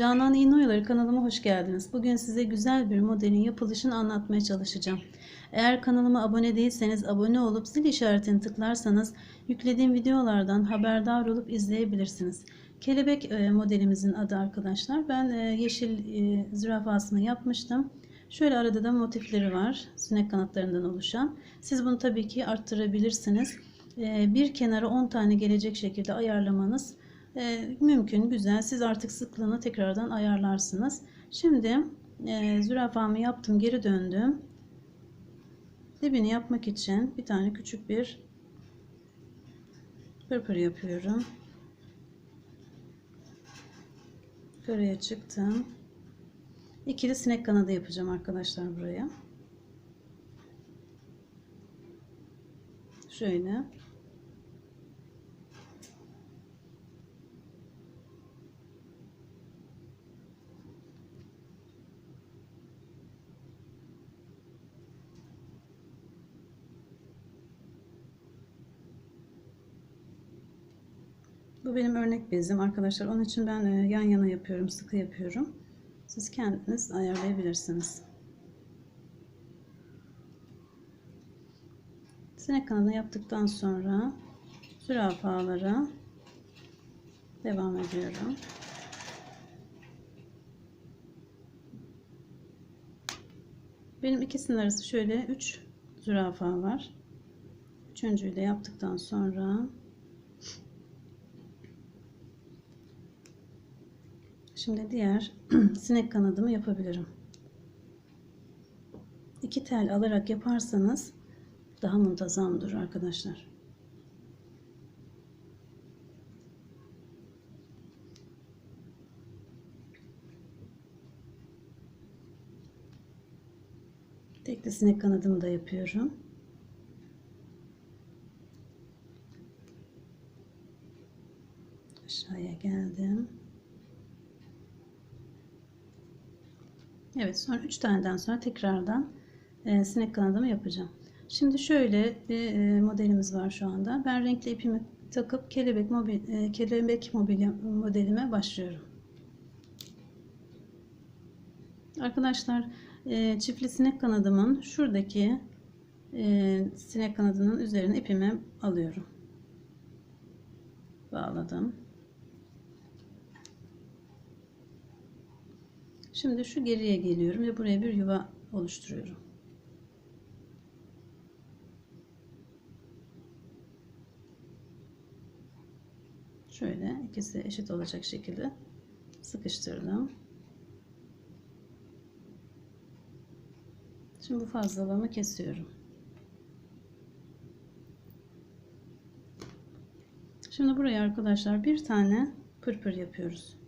Canan İğneoyaları kanalıma hoş geldiniz. Bugün size güzel bir modelin yapılışını anlatmaya çalışacağım. Eğer kanalıma abone değilseniz abone olup zil işaretini tıklarsanız yüklediğim videolardan haberdar olup izleyebilirsiniz. Kelebek e, modelimizin adı arkadaşlar. Ben e, yeşil e, zürafasını yapmıştım. Şöyle arada da motifleri var. Sinek kanatlarından oluşan. Siz bunu tabii ki arttırabilirsiniz. Bir kenara 10 tane gelecek şekilde ayarlamanız e, mümkün, güzel. Siz artık sıklığını tekrardan ayarlarsınız. Şimdi e, zürafamı yaptım, geri döndüm. Dibini yapmak için bir tane küçük bir pırpır yapıyorum. Yukarıya çıktım. İkili sinek kanadı yapacağım arkadaşlar buraya. Şöyle. Bu benim örnek bezim arkadaşlar. Onun için ben e, yan yana yapıyorum, sıkı yapıyorum. Siz kendiniz ayarlayabilirsiniz. Sinek kanadını yaptıktan sonra zürafalara devam ediyorum. Benim ikisinin arası şöyle 3 zürafa var. Üçüncüyü de yaptıktan sonra Şimdi diğer sinek kanadımı yapabilirim. İki tel alarak yaparsanız daha muntazam arkadaşlar. Tekli sinek kanadımı da yapıyorum. Aşağıya geldim. Evet sonra 3 taneden sonra tekrardan e, sinek kanadımı yapacağım. Şimdi şöyle bir e, modelimiz var şu anda. Ben renkli ipimi takıp kelebek mobil e, kelebek mobilya modelime başlıyorum. Arkadaşlar e, çiftli sinek kanadımın şuradaki e, sinek kanadının üzerine ipimi alıyorum. Bağladım. Şimdi şu geriye geliyorum ve buraya bir yuva oluşturuyorum. Şöyle ikisi eşit olacak şekilde sıkıştırdım. Şimdi bu fazlalığımı kesiyorum. Şimdi buraya arkadaşlar bir tane pırpır yapıyoruz.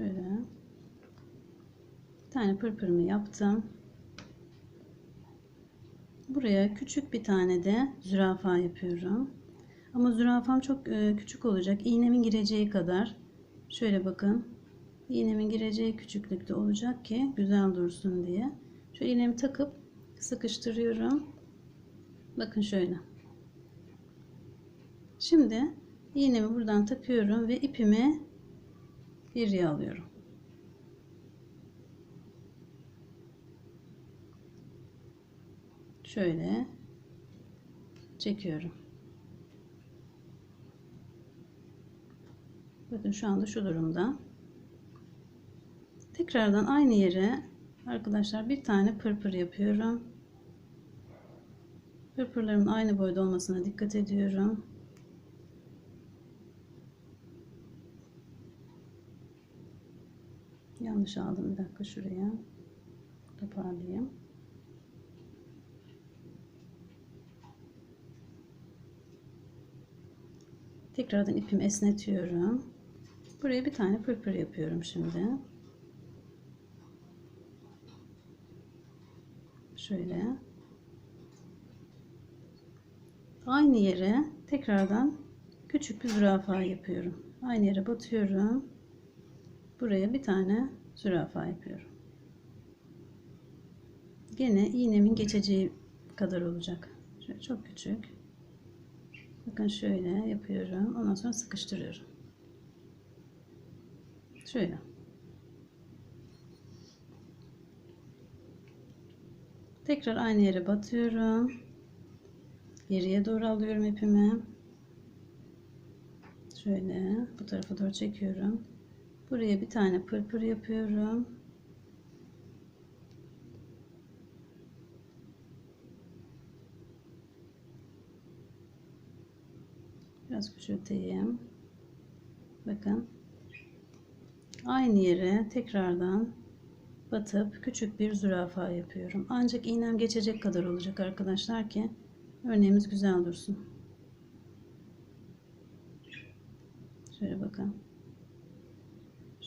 Şöyle bir tane pırpırımı yaptım. Buraya küçük bir tane de zürafa yapıyorum. Ama zürafam çok e, küçük olacak. İğnemin gireceği kadar. Şöyle bakın. İğnemin gireceği küçüklükte olacak ki güzel dursun diye. Şöyle iğnemi takıp sıkıştırıyorum. Bakın şöyle. Şimdi iğnemi buradan takıyorum ve ipimi geriye alıyorum. Şöyle çekiyorum. Bakın şu anda şu durumda. Tekrardan aynı yere arkadaşlar bir tane pırpır yapıyorum. Pırpırlarımın aynı boyda olmasına dikkat ediyorum. Yanlış aldım bir dakika şuraya. Toparlayayım. Tekrardan ipimi esnetiyorum. Buraya bir tane pırpır yapıyorum şimdi. Şöyle. Aynı yere tekrardan küçük bir zürafa yapıyorum. Aynı yere batıyorum. Buraya bir tane zürafa yapıyorum. Gene iğnemin geçeceği kadar olacak. Şöyle çok küçük. Bakın şöyle yapıyorum. Ondan sonra sıkıştırıyorum. Şöyle. Tekrar aynı yere batıyorum. Geriye doğru alıyorum ipimi. Şöyle bu tarafa doğru çekiyorum. Buraya bir tane pırpır yapıyorum. Biraz küçülteyim. Bakın. Aynı yere tekrardan batıp küçük bir zürafa yapıyorum. Ancak iğnem geçecek kadar olacak arkadaşlar ki örneğimiz güzel dursun. Şöyle bakın.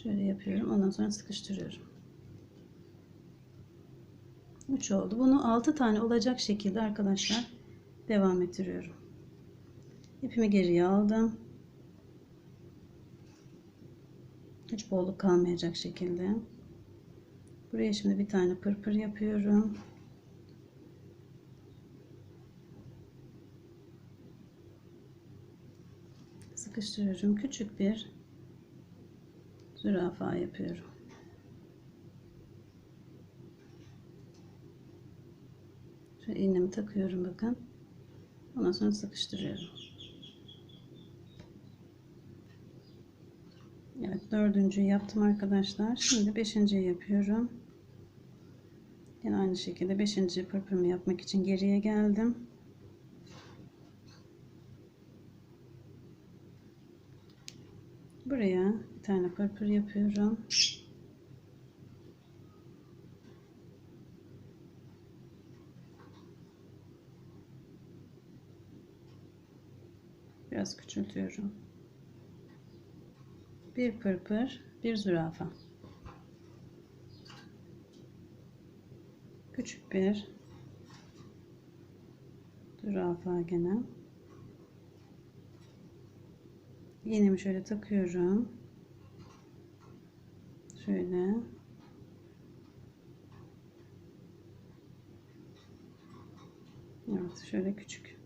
Şöyle yapıyorum. Ondan sonra sıkıştırıyorum. 3 oldu. Bunu 6 tane olacak şekilde arkadaşlar devam ettiriyorum. İpimi geriye aldım. Hiç bolluk kalmayacak şekilde. Buraya şimdi bir tane pırpır yapıyorum. Sıkıştırıyorum. Küçük bir zürafa yapıyorum. Şöyle iğnemi takıyorum bakın. Ondan sonra sıkıştırıyorum. Evet dördüncüyü yaptım arkadaşlar. Şimdi beşinciyi yapıyorum. Yine aynı şekilde beşinci pırpırımı yapmak için geriye geldim. Buraya bir tane pırpır yapıyorum. Biraz küçültüyorum. Bir pırpır, bir zürafa. Küçük bir zürafa gene. İğnemi şöyle takıyorum. Şöyle. Evet, şöyle küçük.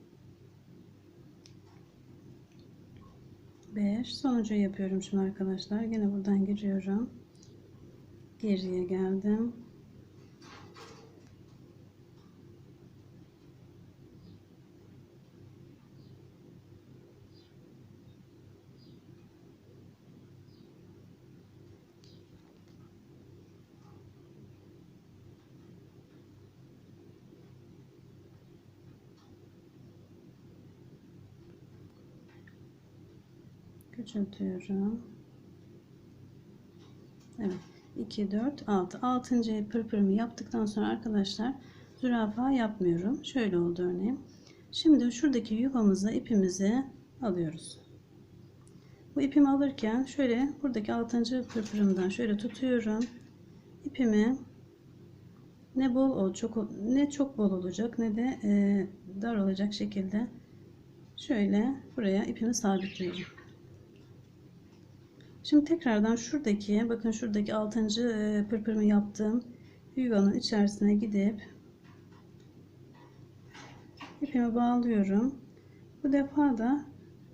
5 sonuncu yapıyorum şimdi arkadaşlar yine buradan giriyorum geriye geldim küçültüyorum. Evet. 2, 4, 6. 6. pırpırımı yaptıktan sonra arkadaşlar zürafa yapmıyorum. Şöyle oldu örneğin. Şimdi şuradaki yuvamıza ipimizi alıyoruz. Bu ipimi alırken şöyle buradaki 6. pırpırımdan şöyle tutuyorum. İpimi ne bol çok ne çok bol olacak ne de e, dar olacak şekilde şöyle buraya ipimi sabitliyorum. Şimdi tekrardan şuradaki bakın şuradaki 6. pırpırımı yaptığım yuvanın içerisine gidip ipimi bağlıyorum. Bu defa da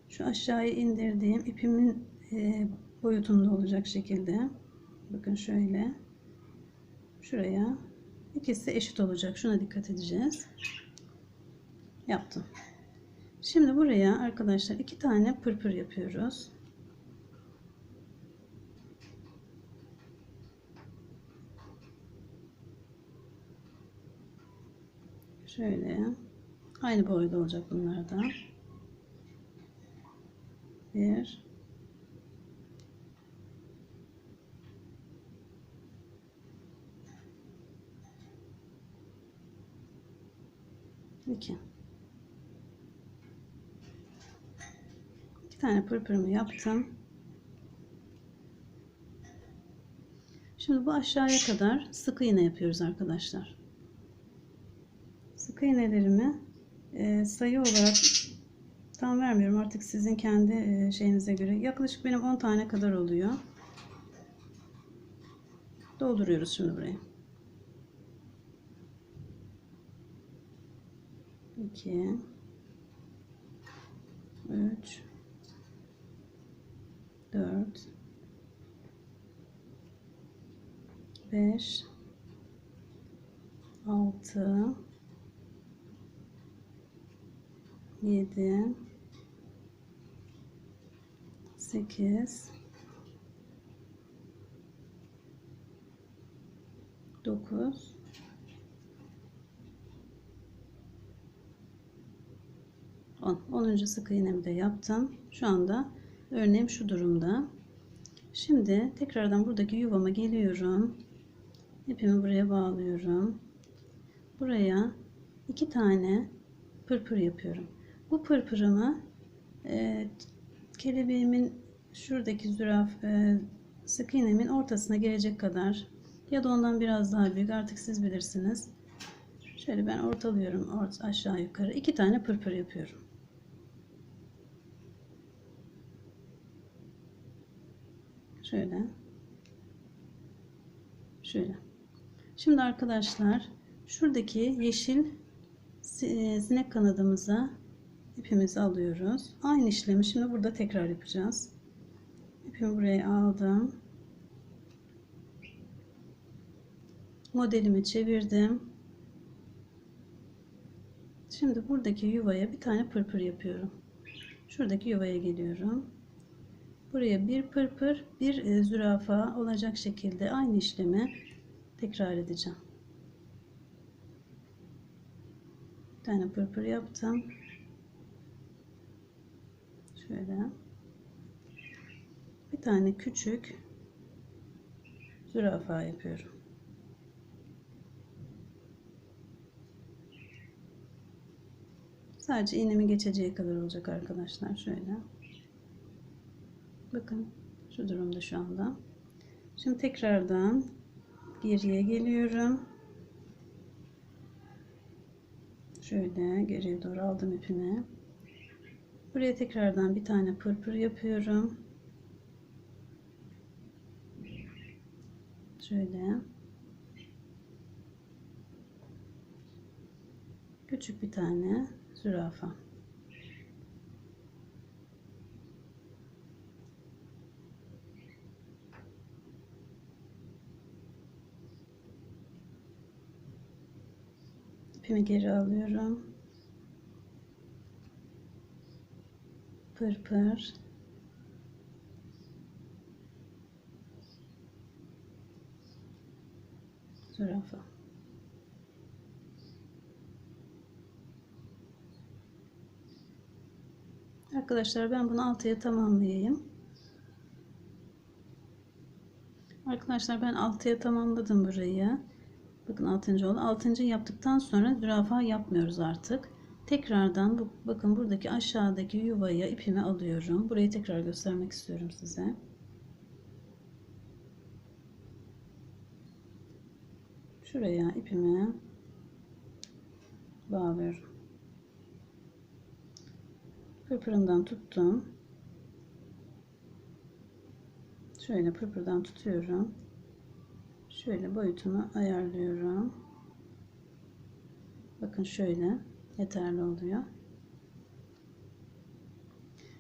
şu aşağıya indirdiğim ipimin e, boyutunda olacak şekilde bakın şöyle şuraya ikisi eşit olacak. Şuna dikkat edeceğiz. Yaptım. Şimdi buraya arkadaşlar iki tane pırpır yapıyoruz. Şöyle aynı boyda olacak bunlar da. Bir iki iki tane pırpırımı yaptım. Şimdi bu aşağıya kadar sık iğne yapıyoruz arkadaşlar sık iğnelerimi e, sayı olarak tam vermiyorum. Artık sizin kendi e, şeyinize göre. Yaklaşık benim 10 tane kadar oluyor. Dolduruyoruz şimdi buraya 2 3 4 5 6 7 8 9 10. 10. sık iğnemi de yaptım. Şu anda örneğim şu durumda. Şimdi tekrardan buradaki yuvama geliyorum. İpimi buraya bağlıyorum. Buraya iki tane pırpır yapıyorum. Bu pırpırımı e, kelebeğimin şuradaki züraf e, sık iğnemin ortasına gelecek kadar ya da ondan biraz daha büyük artık siz bilirsiniz. Şöyle ben ortalıyorum ort aşağı yukarı iki tane pırpır yapıyorum. Şöyle. Şöyle. Şimdi arkadaşlar şuradaki yeşil e, sinek kanadımıza ipimizi alıyoruz. Aynı işlemi şimdi burada tekrar yapacağız. İpimi buraya aldım. Modelimi çevirdim. Şimdi buradaki yuvaya bir tane pırpır yapıyorum. Şuradaki yuvaya geliyorum. Buraya bir pırpır, bir e, zürafa olacak şekilde aynı işlemi tekrar edeceğim. Bir tane pırpır yaptım. Şöyle. Bir tane küçük zürafa yapıyorum. Sadece iğnemi geçeceği kadar olacak arkadaşlar. Şöyle. Bakın şu durumda şu anda. Şimdi tekrardan geriye geliyorum. Şöyle geriye doğru aldım ipimi. Buraya tekrardan bir tane pırpır yapıyorum. Şöyle. Küçük bir tane zürafa. İpimi geri alıyorum. Pırpır. Zürafa. Arkadaşlar ben bunu altıya tamamlayayım. Arkadaşlar ben altıya tamamladım burayı. Bakın 6. oldu. 6. yaptıktan sonra zürafa yapmıyoruz artık. Tekrardan bu, bakın buradaki aşağıdaki yuvaya ipimi alıyorum. Burayı tekrar göstermek istiyorum size. Şuraya ipimi bağlıyorum. Pırpırından tuttum. Şöyle pırpırdan tutuyorum. Şöyle boyutunu ayarlıyorum. Bakın şöyle yeterli oluyor.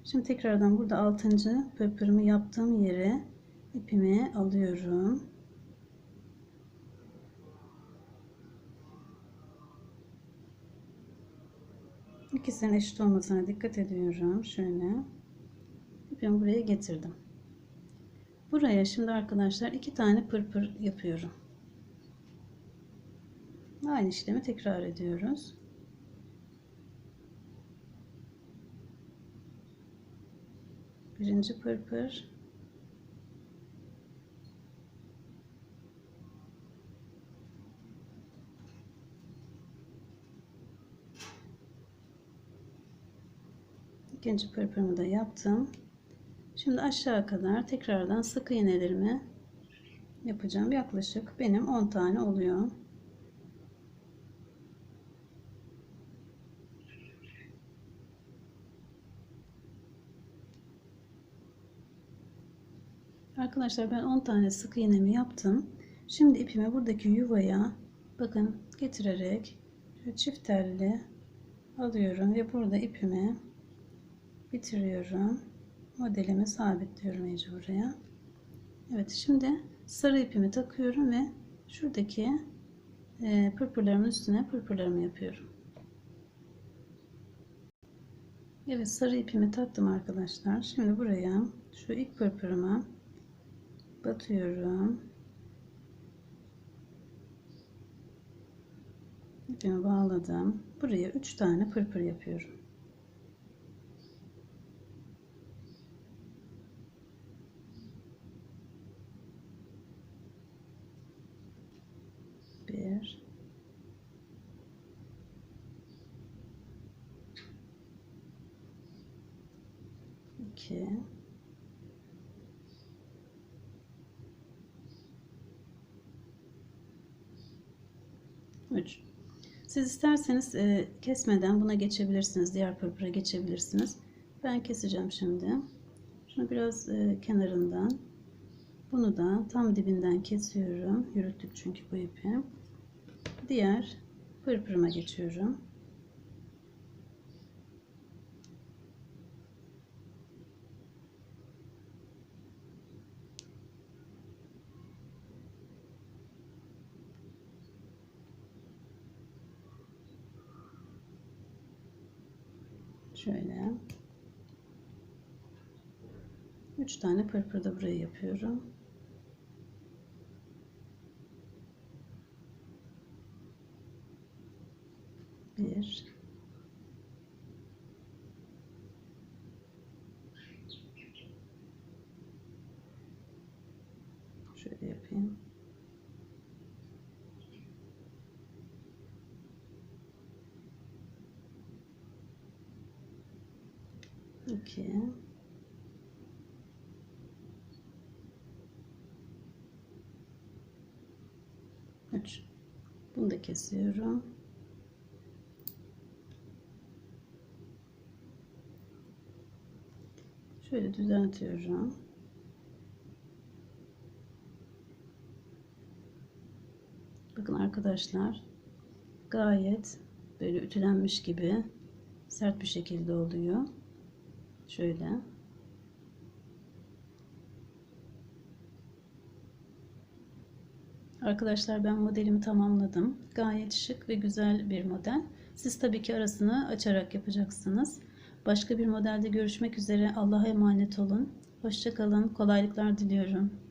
Şimdi tekrardan burada 6. pırpırımı yaptığım yere ipimi alıyorum. İkisinin eşit olmasına dikkat ediyorum. Şöyle ipimi buraya getirdim. Buraya şimdi arkadaşlar iki tane pırpır yapıyorum. Aynı işlemi tekrar ediyoruz. Birinci pırpır. İkinci pırpırımı da yaptım. Şimdi aşağı kadar tekrardan sık iğnelerimi yapacağım. Yaklaşık benim 10 tane oluyor. Arkadaşlar ben 10 tane sık iğnemi yaptım. Şimdi ipimi buradaki yuvaya bakın getirerek çift telli alıyorum ve burada ipimi bitiriyorum. Modelimi sabitliyorum iyice buraya. Evet şimdi sarı ipimi takıyorum ve şuradaki e, pırpırlarımın üstüne pırpırlarımı yapıyorum. Evet sarı ipimi taktım arkadaşlar. Şimdi buraya şu ilk pırpırıma batıyorum. İpimi bağladım. Buraya 3 tane pırpır yapıyorum. Bir, iki, üç. Siz isterseniz e, kesmeden buna geçebilirsiniz. Diğer pırpıra geçebilirsiniz. Ben keseceğim şimdi. Şunu biraz e, kenarından. Bunu da tam dibinden kesiyorum. Yürüttük çünkü bu ipi. Diğer pırpırıma geçiyorum. 3 tane pırpır da buraya yapıyorum. Bir. Şöyle yapayım. İki. Da kesiyorum. Şöyle düzeltiyorum. Bakın arkadaşlar gayet böyle ütülenmiş gibi sert bir şekilde oluyor. Şöyle. Arkadaşlar ben modelimi tamamladım. Gayet şık ve güzel bir model. Siz tabii ki arasını açarak yapacaksınız. Başka bir modelde görüşmek üzere. Allah'a emanet olun. Hoşçakalın. Kolaylıklar diliyorum.